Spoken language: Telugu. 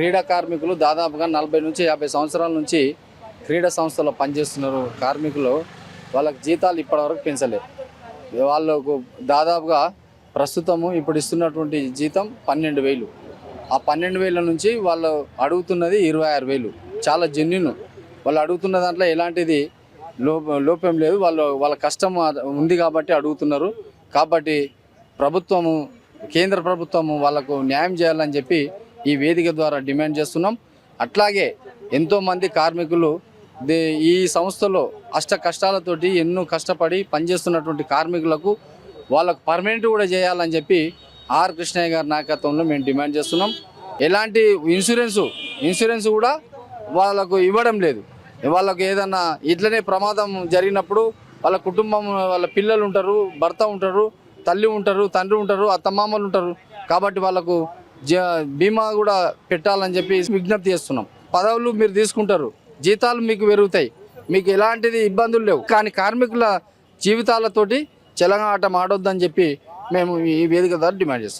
క్రీడా కార్మికులు దాదాపుగా నలభై నుంచి యాభై సంవత్సరాల నుంచి క్రీడా సంస్థలో పనిచేస్తున్నారు కార్మికులు. వాళ్ళకి జీతాలు ఇప్పటివరకు పెంచలేదు వాళ్ళకు దాదాపుగా ప్రస్తుతము ఇప్పుడు ఇస్తున్నటువంటి జీతం పన్నెండు వేలు. ఆ పన్నెండు వేల నుంచి వాళ్ళు అడుగుతున్నది ఇరవై ఆరు వేలు. చాలా జెన్యున్ వాళ్ళు అడుగుతున్న దాంట్లో ఎలాంటిది లోపం లేదు. వాళ్ళు వాళ్ళ కష్టం ఉంది కాబట్టి అడుగుతున్నారు. కాబట్టి ప్రభుత్వము కేంద్ర ప్రభుత్వము వాళ్ళకు న్యాయం చేయాలని చెప్పి ఈ వేదిక ద్వారా డిమాండ్ చేస్తున్నాం. అట్లాగే ఎంతోమంది కార్మికులు దే- ఈ సంస్థలో అష్ట కష్టాలతోటి ఎన్నో కష్టపడి పనిచేస్తున్నటువంటి కార్మికులకు వాళ్ళకు పర్మనెంట్ కూడా చేయాలని చెప్పి ఆర్ కృష్ణయ్య గారి నాయకత్వంలో మేము డిమాండ్ చేస్తున్నాం. ఎలాంటి ఇన్సూరెన్సు ఇన్సూరెన్స్ కూడా వాళ్ళకు ఇవ్వడం లేదు. వాళ్ళకు ఏదన్నా ఇట్లనే ప్రమాదం జరిగినప్పుడు వాళ్ళ కుటుంబం వాళ్ళ పిల్లలు ఉంటారు భర్త ఉంటారు తల్లి ఉంటారు తండ్రి ఉంటారు అత్తమామలు ఉంటారు. కాబట్టి వాళ్ళకు బీమా కూడా పెట్టాలని చెప్పి విజ్ఞప్తి చేస్తున్నాం. పదవులు మీరు తీసుకుంటారు. జీతాలు మీకు పెరుగుతాయి. మీకు ఎలాంటిది ఇబ్బందులు లేవు. కానీ కార్మికుల జీవితాలతోటి చెలగాటం ఆడొద్దని చెప్పి మేము ఈ వేదిక ద్వారా డిమాండ్ చేస్తున్నాం.